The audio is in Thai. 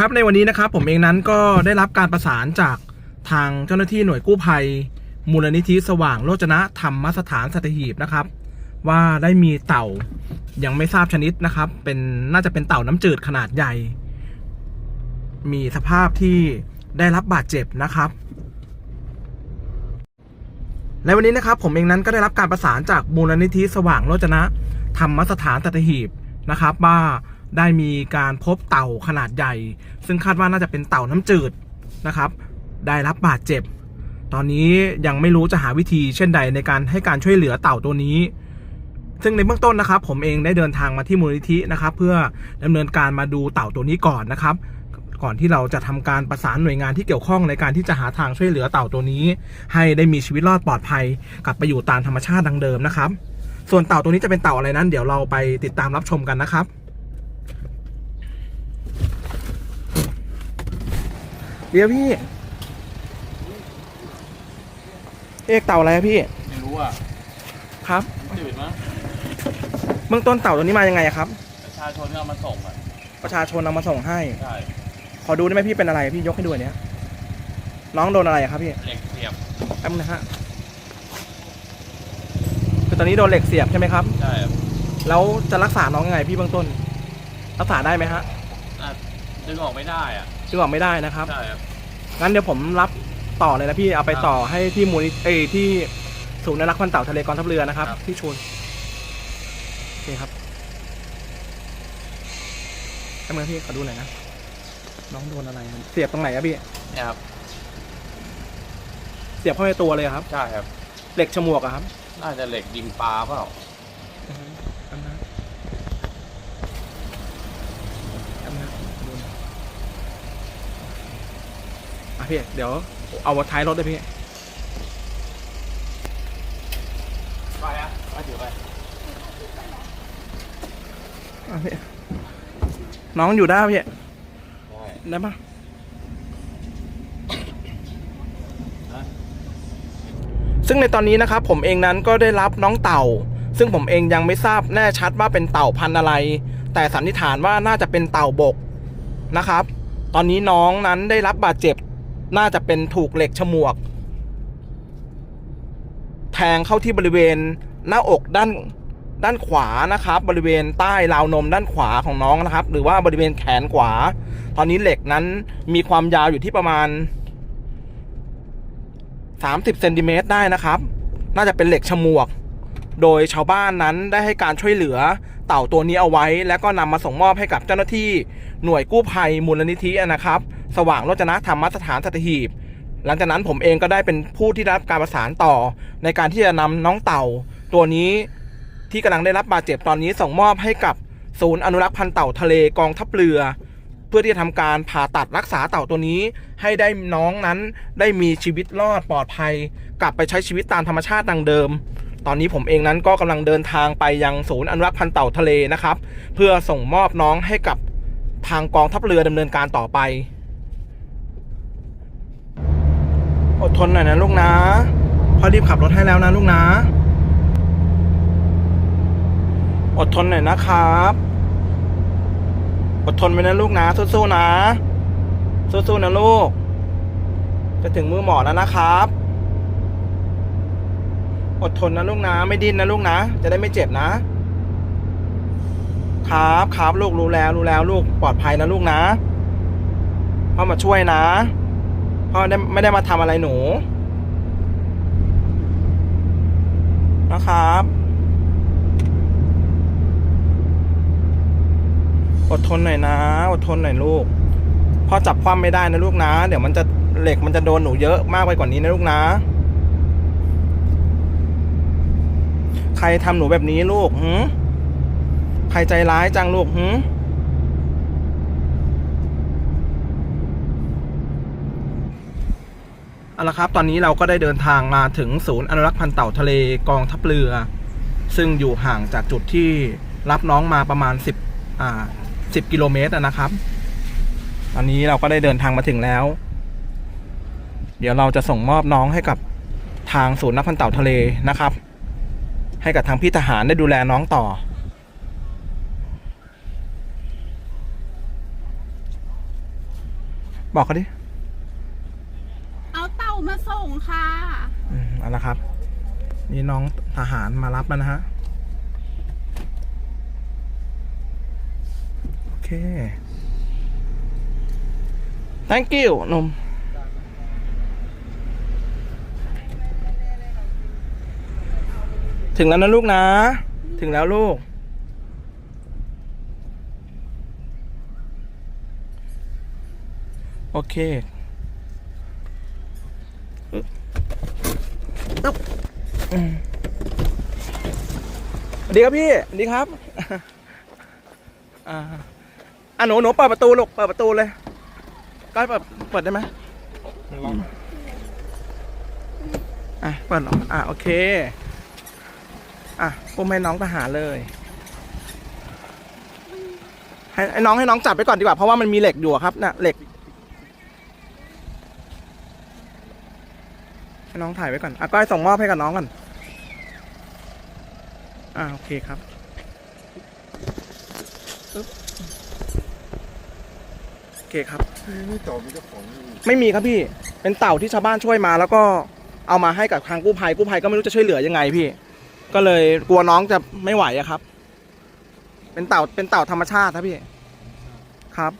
ครับในวันนี้นะครับผมเองนั้นก็ได้รับการประสานจากทางเจ้าหน้าที่หน่วยกู้ภัย มูลนิธิสว่างโรจนะธรรมสถานสัตหีบนะครับ ว่าได้มีเต่ายังไม่ทราบชนิดนะครับ เป็นน่าจะเป็นเต่าน้ำจืดขนาดใหญ่ มีสภาพที่ได้รับบาดเจ็บนะครับและวันนี้นะครับผมเองนั้นก็ได้รับการประสานจากมูลนิธิสว่างโรจนะธรรมสถานสัตหีบนะครับว่า ได้มีการพบเต่าขนาดใหญ่ ซึ่งคาดว่าน่าจะเป็นเต่าน้ำจืดนะครับ ได้รับบาดเจ็บ ตอนนี้ยังไม่รู้จะหาวิธีเช่นใดในการให้การช่วยเหลือเต่าตัวนี้ ซึ่งในเบื้องต้นนะครับ ผมเองได้เดินทางมาที่มูลนิธินะครับ เพื่อดำเนินการมาดูเต่าตัวนี้ก่อนนะครับ ก่อนที่เราจะทำการประสานหน่วยงานที่เกี่ยวข้องในการที่จะหาทางช่วยเหลือเต่าตัวนี้ ให้ได้มีชีวิตรอดปลอดภัย กลับไปอยู่ตามธรรมชาติดังเดิมนะครับ ส่วนเต่าตัวนี้จะเป็นเต่าอะไรนั้น เดี๋ยวเราไปติดตามรับชมกันนะครับ เดี๋ยวพี่ เอกเต่าอะไรอะพี่ ไม่รู้อะครับ จืดมั้งเบื้องต้นเต่าตัวนี้มายังไงอะครับ ประชาชนก็เอามาส่งอะประชาชนเอามาส่งให้ ใช่ขอดูได้ไหมพี่เป็นอะไรพี่ยกให้ดูอันเนี้ย น้องโดนอะไรอะครับพี่เหล็กเสียบแป๊บนึงนะฮะ คือตอนนี้โดนเหล็กเสียบใช่ไหมครับ ใช่ครับแล้วจะรักษาน้องยังไงพี่เบื้องต้น รักษาได้ไหมฮะ อะดึงออกไม่ได้อะ จึงบอกไม่ได้นะครับ ใช่ครับ งั้นเดี๋ยวผมรับต่อเลยนะพี่เอาไปต่อให้ที่มูลนิธิเอยที่ศูนย์อนุรักษ์พันธุ์เต่าทะเลกองทัพเรือนะครับที่ชุนโอเคครับแป๊บนึงพี่ขอดูหน่อยนะน้องโดนอะไรครับเสียบตรงไหนอะพี่ เนี่ยครับเสียบเข้าในตัวเลยอะครับ ใช่ครับ เหล็กฉมวกอะครับ น่าจะเหล็กยิงปลาเปล่า อือฮึแป๊บนึงนะแป๊บนึงนะดูหน่อย อะพี่ เดี๋ยว เอาท้ายรถเลยพี่ ไปอะไปถือไปอะพี่ น้องอยู่ได้ปะพี่ ได้ได้ปะซึ่งในตอนนี้นะครับผมเองนั้นก็ได้รับน้องเต่า ซึ่งผมเองยังไม่ทราบแน่ชัดว่าเป็นเต่าพันธุ์อะไร แต่สันนิษฐานว่าน่าจะเป็นเต่าบกนะครับ ตอนนี้น้องนั้นได้รับบาดเจ็บ น่าจะเป็นถูกเหล็กฉมวก แทงเข้าที่บริเวณหน้าอกด้านด้านขวานะครับ บริเวณใต้ราวนมด้านขวาของน้องนะครับ หรือว่าบริเวณแขนขวา ตอนนี้เหล็กนั้นมีความยาวอยู่ที่ประมาณ 30เซนติเมตรได้นะครับ น่าจะเป็นเหล็กฉมวก โดยชาวบ้านนั้นได้ให้การช่วยเหลือเต่าตัวนี้เอาไว้ แล้วก็นำมาส่งมอบให้กับเจ้าหน้าที่หน่วยกู้ภัยมูลนิธินะครับ สว่างโรจนธรรมสถานสัตหีบ หลังจากนั้นผมเองก็ได้เป็นผู้ที่รับการประสานต่อ ในการที่จะนำน้องเต่า ตัวนี้ที่กำลังได้รับบาดเจ็บตอนนี้ส่งมอบให้กับศูนย์อนุรักษ์พันธุ์เต่าทะเลกองทัพเรือ เพื่อที่จะทำการผ่าตัดรักษาเต่าตัวนี้ ให้ได้น้องนั้นได้มีชีวิตรอดปลอดภัย กลับไปใช้ชีวิตตามธรรมชาติดังเดิม ตอนนี้ผมเองนั้นก็กำลังเดินทางไปยังศูนย์อนุรักษ์พันธุ์เต่าทะเลนะครับ เพื่อส่งมอบน้องให้กับทางกองทัพเรือดำเนินการต่อไป อดทนหน่อยนะลูกนะพ่อรีบขับรถให้แล้วนะลูกนะ อดทนหน่อยนะครับ อดทนไปนะลูกนะสู้ๆนะ สู้ๆนะลูก จะถึงมือหมอแล้วนะครับ อดทนนะลูกนะ ไม่ดิ้นนะลูกนะ จะได้ไม่เจ็บนะ ครับครับลูกรู้แล้วรู้แล้ว ลูกปลอดภัยนะลูกนะพ่อมาช่วยนะ พ่อได้ไม่ได้มาทำอะไรหนู นะครับ อดทนหน่อยนะ อดทนหน่อยลูก พ่อจับความไม่ได้นะลูกนะ เดี๋ยวมันจะเหล็กมันจะโดนหนูเยอะมากไปกว่านี้นะลูกนะ ใครทำหนูแบบนี้ลูกหืมใครใจร้ายจังลูกหืม เอาละครับตอนนี้เราก็ได้เดินทางมาถึงศูนย์อนุรักษ์พันธุ์เต่าทะเลกองทัพเรือ ซึ่งอยู่ห่างจากจุดที่รับน้องมาประมาณ 10อ่า10 กิโลเมตรนะครับ ตอนนี้เราก็ได้เดินทางมาถึงแล้ว เดี๋ยวเราจะส่งมอบน้องให้กับทางศูนย์นักพันธุ์เต่าทะเลนะครับ ให้กับทางพี่ทหารได้ดูแลน้องต่อ บอกเขาดิ มาส่งค่ะอืมเอาละครับ นี่น้องทหารมารับแล้วนะฮะ โอเค thank you หนมถึงแล้วนะลูกนะ ถึงแล้วลูก โอเค อึ๊บสวัสดีครับพี่สวัสดีครับอ่าอะหนูหนูเปิดประตูลูกเปิดประตูเลยก้อยเปิดเปิดได้ไหมอะเปิดหรออะโอเค อะปุ้มให้น้องทหารเลยให้ให้น้องให้น้องจับไปก่อนดีกว่าเพราะว่ามันมีเหล็กอยู่ครับน่ะเหล็ก ให้ น้องถ่ายไว้ก่อนอะก้อยส่งมอบให้กับน้องก่อน อ่าโอเคครับโอเคครับไม่ต่อมีเจ้าของอยู่ไม่มีครับพี่ เป็นเต่าที่ชาวบ้านช่วยมา แล้วก็เอามาให้กับทางกู้ภัย กู้ภัยก็ไม่รู้จะช่วยเหลือยังไงพี่ ก็เลยกลัวน้องจะไม่ไหวอะครับ เป็นเต่า เป็นเต่าธรรมชาติครับพี่ ครับ